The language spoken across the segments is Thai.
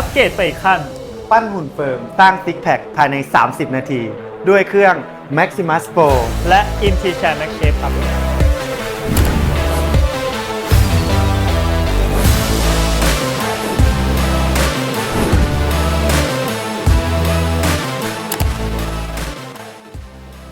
อัปเกรดไปอีกขั้น ปั้นหุ่นเฟิร์ม สร้างซิกแพคภายใน 30 นาที ด้วยเครื่อง Maximus Pro และ i n t i c h a n Max Shape ครับ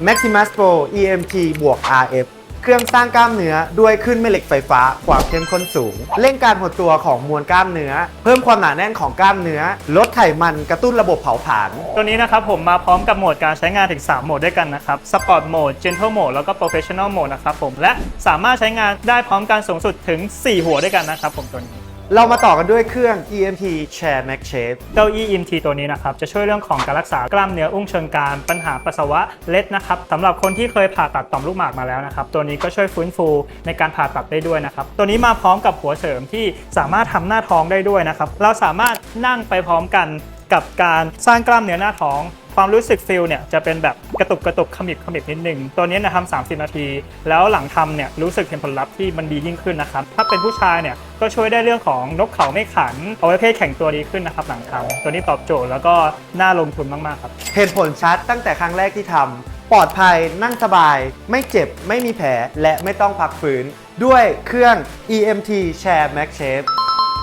Maximus Pro EMT บวก RF เครื่องสร้างกล้ามเนื้อด้วยขึ้นแม่เหล็กไฟฟ้าความเข้มข้นสูง เร่งการหดตัวของมวลกล้ามเนื้อ เพิ่มความหนาแน่นของกล้ามเนื้อ ลดไขมันกระตุ้นระบบเผาผลาญตัวนี้นะครับผมมาพร้อมกับโหมดการใช้งานถึง 3 โหมดด้วยกันนะครับ Sport Mode Gentle Mode แล้วก็ Professional Mode นะครับผมและสามารถใช้งานได้พร้อมกันสูงสุดถึง 4 หัวด้วยกันนะครับผมตัวนี้ เรามาต่อกันด้วยเครื่อง EMT Chair Max Shape เก้าอี้ EMT ตัวนี้นะครับ จะช่วยเรื่องของการรักษากล้ามเนื้ออุ้งเชิงกรานปัญหาปัสสาวะเล็ดนะครับสำหรับคนที่เคยผ่าตัดต่อมลูกหมากมาแล้วนะครับ ตัวนี้ก็ช่วยฟื้นฟูในการผ่าตัดได้ด้วยนะครับ ตัวนี้มาพร้อมกับหัวเสริมที่สามารถทำหน้าท้องได้ด้วยนะครับ เราสามารถนั่งไปพร้อมกันกับการสร้างกล้ามเนื้อหน้าท้องความรู้สึกฟิลเนี่ยจะเป็นแบบกระตุกกระตุกขมิบขมิบนิดนึง ตัวนี้นะทำ30นาที แล้วหลังทำเนี่ยรู้สึกเห็นผลลัพธ์ที่มันดียิ่งขึ้นนะครับ ถ้าเป็นผู้ชายเนี่ย ก็ช่วยได้เรื่องของนกเขาไม่ขันเอาไว้เพศแข็งตัวดีขึ้นนะครับหลังทำตัวนี้ตอบโจทย์แล้วก็น่าลงทุนมากๆครับ เห็นผลชัดตั้งแต่ครั้งแรกที่ทำปลอดภัยนั่งสบาย ไม่เจ็บไม่มีแผลและไม่ต้องพักฟื้น ด้วยเครื่อง EMT Chair Max Shape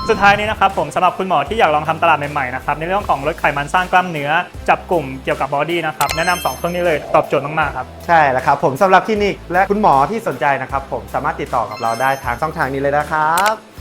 สุดท้ายนี้นะครับผมสำหรับคุณหมอที่อยากลองทำตลาดใหม่ๆนะครับในเรื่องของลดไขมันสร้างกล้ามเนื้อ จับกลุ่มเกี่ยวกับบอดี้นะครับแนะนำสองเครื่องนี้เลยตอบโจทย์มากๆครับ ใช่แล้วครับผมสำหรับคลินิกและคุณหมอที่สนใจนะครับ ผมสามารถติดต่อกับเราได้ทางช่องทางนี้เลยนะครับ